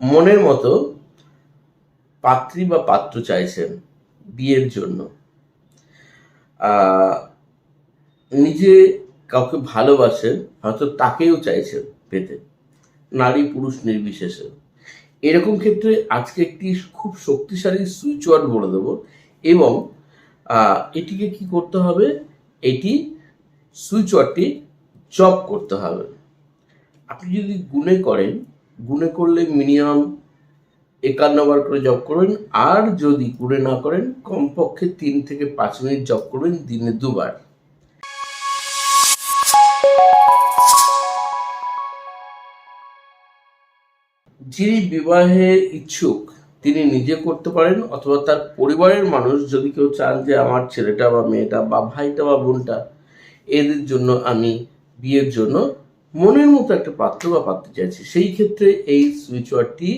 মনের মতো পাত্রী বা পাত্র চাইছেন বিয়ের জন্য। নিজে কাউকে ভালোবাসেন, হয়তো তাকেও চাইছেন পেতে। নারী পুরুষ নির্বিশেষে। এরকম ক্ষেত্রে আজকে একটি খুব শক্তিশালী সুইচ ওয়ার্ড বলে দেবো এবং এটিকে কি করতে হবে? এটি সুইচ ওয়ার্ডটি জব করতে হবে। আপনি যদি গুণে করেন গুণে করলে মিনিমাম একান্ন বার করে জব করবেন, আর যদি গুণে না করেন, কমপক্ষে তিন থেকে পাঁচ মিনিট জব করবেন দিনে দুবার। যিনি বিবাহে ইচ্ছুক, তিনি নিজে করতে পারেন, অথবা তার পরিবারের মানুষ যদি কেউ চান যে আমার ছেলেটা বা মেয়েটা বা ভাইটা বা বোনটা, এদের জন্য আমি বিয়ের জন্য মনের মতো একটা পাত্র বা পাত্রী চাইছি, সেই ক্ষেত্রে এই সুইচ ওয়ার্ডটি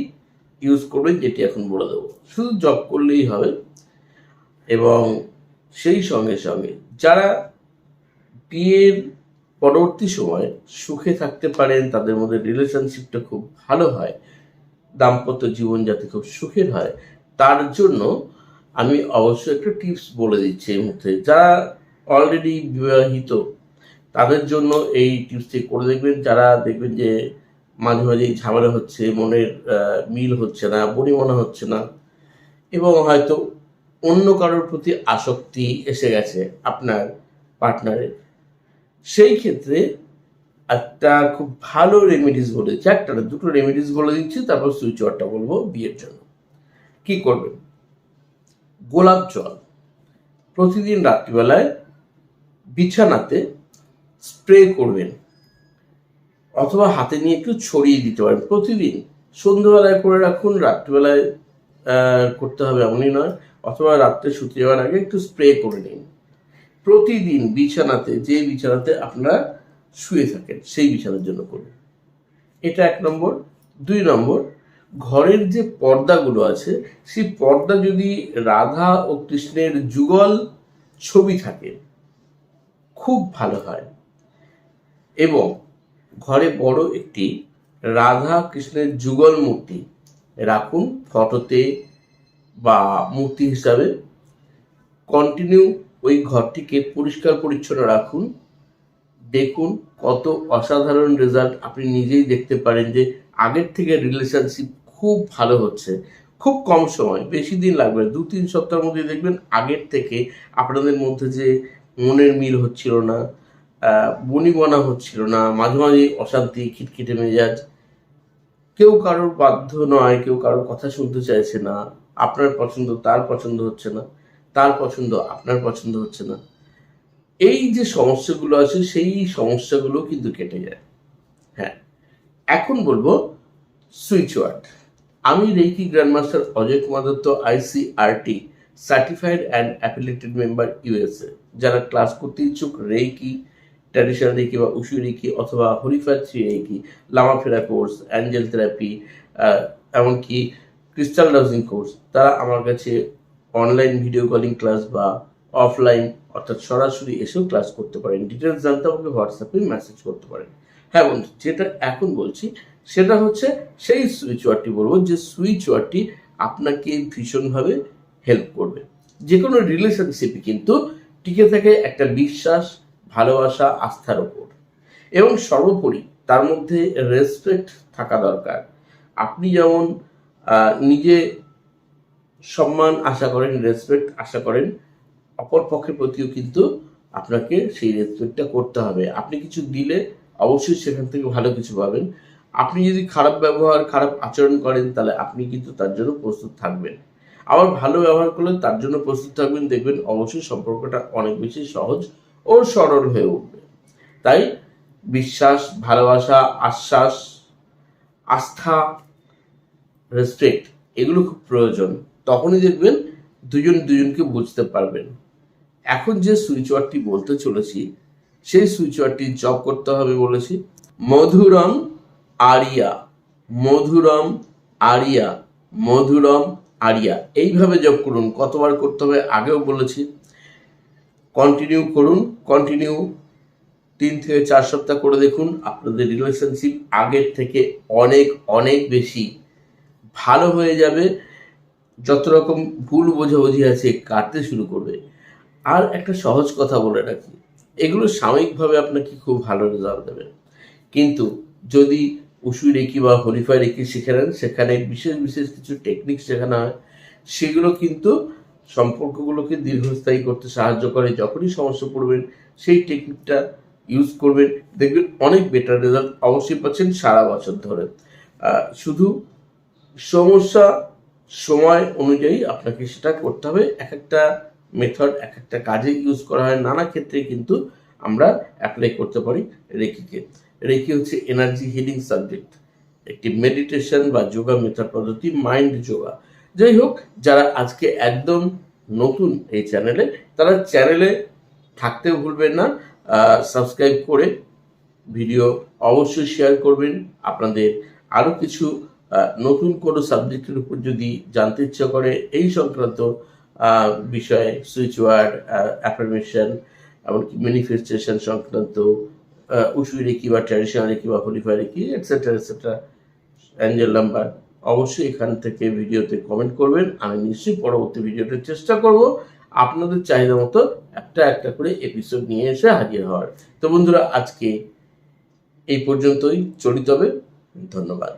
ইউজ করবেন, যেটি এখন বলে দেবো। শুধু জব করলেই হবে এবং সেই সঙ্গে সঙ্গে যারা বিয়ের পরবর্তী সময় সুখে থাকতে পারেন, তাদের মধ্যে রিলেশনশিপটা খুব ভালো হয়, দাম্পত্য জীবন যাতে খুব সুখের হয়, তার জন্য আমি অবশ্যই একটা টিপস বলে দিচ্ছি এই মুহূর্তে। যারা অলরেডি বিবাহিত তাদের জন্য এই টিপসটি করে দেখবেন। যারা দেখবেন যে মাঝে মাঝে ঝামেলা হচ্ছে মনের মিল হচ্ছে না বনিমনা হচ্ছে না এবং হয়তো অন্য কারোর প্রতি আসক্তি এসে গেছে আপনার পার্টনারের সেই ক্ষেত্রে একটা খুব ভালো রেমেডিস বলে না, দুটো রেমেডিস বলে দিচ্ছি তারপর সুইচ ওয়ার্ডটা বলব বিয়ের জন্য। কি করবেন? গোলাপ জল। প্রতিদিন রাত্রিবেলায় বিছানাতে স্প্রে করবেন। অথবা হাতে নিয়ে একটু ছড়িয়ে দিতে পারেন প্রতিদিন। সন্ধ্যেবেলায় করে রাখুন, রাত্রিবেলায় করতে হবে এমনই নয়। অথবা রাত্রে শুতে যাওয়ার আগে একটু স্প্রে করে নিন। প্রতিদিন বিছানাতে, যে বিছানাতে আপনারা শুয়ে থাকেন, সেই বিছানার জন্য করুন। এটা এক নম্বর। দুই নম্বর, ঘরের যে পর্দাগুলো আছে, সেই পর্দা যদি রাধা ও কৃষ্ণের যুগল ছবি থাকে, খুব ভালো হয়। এবং ঘরে বড় একটি রাধা কৃষ্ণের যুগল মূর্তি রাখুন ফটোতে বা মূর্তি হিসাবে। কন্টিনিউ ওই ঘরটিকে পরিষ্কার পরিচ্ছন্ন রাখুন। দেখুন কত অসাধারণ রেজাল্ট আপনি নিজেই দেখতে পারেন যে আগের থেকে রিলেশনশিপ খুব ভালো হচ্ছে। খুব কম সময়, বেশি দিন লাগবে। দু, তিন সপ্তাহের মধ্যে দেখবেন আগের থেকে আপনাদের মধ্যে যে মনের মিল হচ্ছিল না বনিবনা হচ্ছিল না, মাঝে মাঝে অশান্তি, খিটখিটে মেজাজ। কেউ কারোর বাধ্য নয়, কেউ কারোর কথা শুনতে চাইছে না। আপনার পছন্দ, তার পছন্দ হচ্ছে না। তার পছন্দ, আপনার পছন্দ হচ্ছে না। এই যে সমস্যাগুলো আছে, সেই সমস্যাগুলো কিন্তু কেটে যায়। হ্যাঁ এখন বলব সুইচ ওয়ার্ড আমি reiki grandmaster Ajay Kumar Dutta ICRT certified and affiliated member USA যারা ক্লাস করতে ইচ্ছুক রেকি ট্র্যাডিশনাল রেকি বা উশু রেকি অথবা হরিফাত্রি রেকি লামাফেরা কোর্স অ্যাঞ্জেল থেরাপি এমনকি ক্রিস্টাল ডাউজিং কোর্স তারা আমার কাছে অনলাইন ভিডিও কলিং ক্লাস বা অফলাইন অর্থাৎ সরাসরি এসেও ক্লাস করতে পারেন। ডিটেলস জানতে আমাকে হোয়াটসঅ্যাপে মেসেজ করতে পারেন। হ্যাঁ বন্ধু, যেটা এখন বলছি, সেটা হচ্ছে সেই সুইচ ওয়ার্ডটি বলব যে সুইচ ওয়ার্ডটি আপনাকে ভীষণভাবে হেল্প করবে। যে কোনো রিলেশনশিপে কিন্তু টিকে থাকে একটা বিশ্বাস ভালোবাসা, আস্থার ওপর এবং সর্বোপরি তার মধ্যে রেসপেক্ট থাকা দরকার। আপনি যেমন নিজে সম্মান আশা করেন রেসপেক্ট আশা করেন, অপর পক্ষের প্রতিও কিন্তু আপনাকে সেই রেসপেক্টটা করতে হবে। আপনি কিছু দিলে অবশ্যই সেখান থেকে ভালো কিছু পাবেন। আপনি যদি খারাপ ব্যবহার, খারাপ আচরণ করেন, তাহলে আপনি কিন্তু তার জন্য প্রস্তুত থাকবেন। আবার ভালো ব্যবহার করলে তার জন্য প্রস্তুত থাকবেন, দেখবেন অবশ্যই সম্পর্কটা অনেক বেশি সহজ ও সরল হয়ে উঠবে। তাই বিশ্বাস, ভালোবাসা, আশ্বাস, আস্থা রেসপেক্ট এগুলো খুব প্রয়োজন। তখনই দেখবেন দুজন দুজনকে বুঝতে পারবেন। এখন যে সুইচ ওয়ার্ডটি বলতে চলেছি, সেই সুইচ ওয়ার্ডটি জব করতে হবে বলেছি। মধুরম আরিয়া মধুরম আরিয়া মধুরম আরিয়া। এইভাবে জব করুন। কতবার করতে হবে আগেও বলেছি। কন্টিনিউ করুন কন্টিনিউ তিন থেকে চার সপ্তাহ করে দেখুন। আপনাদের রিলেশনশিপ আগের থেকে অনেক অনেক বেশি ভালো হয়ে যাবে। যত রকম ভুল বোঝাবুঝি আছে কাটতে শুরু করবে। আর একটা সহজ কথা বলে রাখি, এগুলো সাময়িকভাবে আপনাকে খুব ভালো রেজাল্ট দেবে। কিন্তু যদি উসু রেকি বা হলিফাই রেকি শিখে নেন, সেখানে বিশেষ বিশেষ কিছু টেকনিক শেখানো হয়, সেগুলো কিন্তু সম্পর্কগুলোকে দীর্ঘস্থায়ী করতে সাহায্য করে। যখনই সমস্যা পড়বেন, সেই টেকনিকটা ইউজ করবেন। দেখবেন অনেক বেটার রেজাল্ট অবশ্যই পাচ্ছেন সারা বছর ধরে। শুধু সমস্যা সময় অনুযায়ী আপনাকে সেটা করতে হবে। এক একটা মেথড এক একটা কাজে ইউজ করা হয়। নানা ক্ষেত্রে কিন্তু আমরা অ্যাপ্লাই করতে পারি রেকিকে রেকি হচ্ছে এনার্জি হিলিং সাবজেক্ট একটি মেডিটেশন বা যোগা মেথড পদ্ধতি মাইন্ড যোগা যাই হোক, যারা আজকে একদম নতুন এই চ্যানেলে, তারা চ্যানেলে থাকতে ভুলবেন না। সাবস্ক্রাইব করে ভিডিও অবশ্যই শেয়ার করবেন। আপনাদের আরও কিছু নতুন কোনো সাবজেক্টের উপর যদি জানতে ইচ্ছা করে, এই সংক্রান্ত বিষয়ে সুইচ ওয়ার্ড অ্যাফার্মেশন এমনকি ম্যানিফেস্টেশন সংক্রান্ত উসুই রেকি বা ট্র্যাডিশনাল রেকি বা holy fire reiki etcetera etcetera angel number অবশ্যই এখান থেকে ভিডিওতে কমেন্ট করবেন। আমি নিশ্চয়ই পরবর্তী ভিডিওতে চেষ্টা করব আপনাদের চাহিদা মতো একটা একটা করে এপিসোড নিয়ে এসে হাজির হওয়ার। তো বন্ধুরা, আজকে এই পর্যন্তই। চলিত হবে। ধন্যবাদ।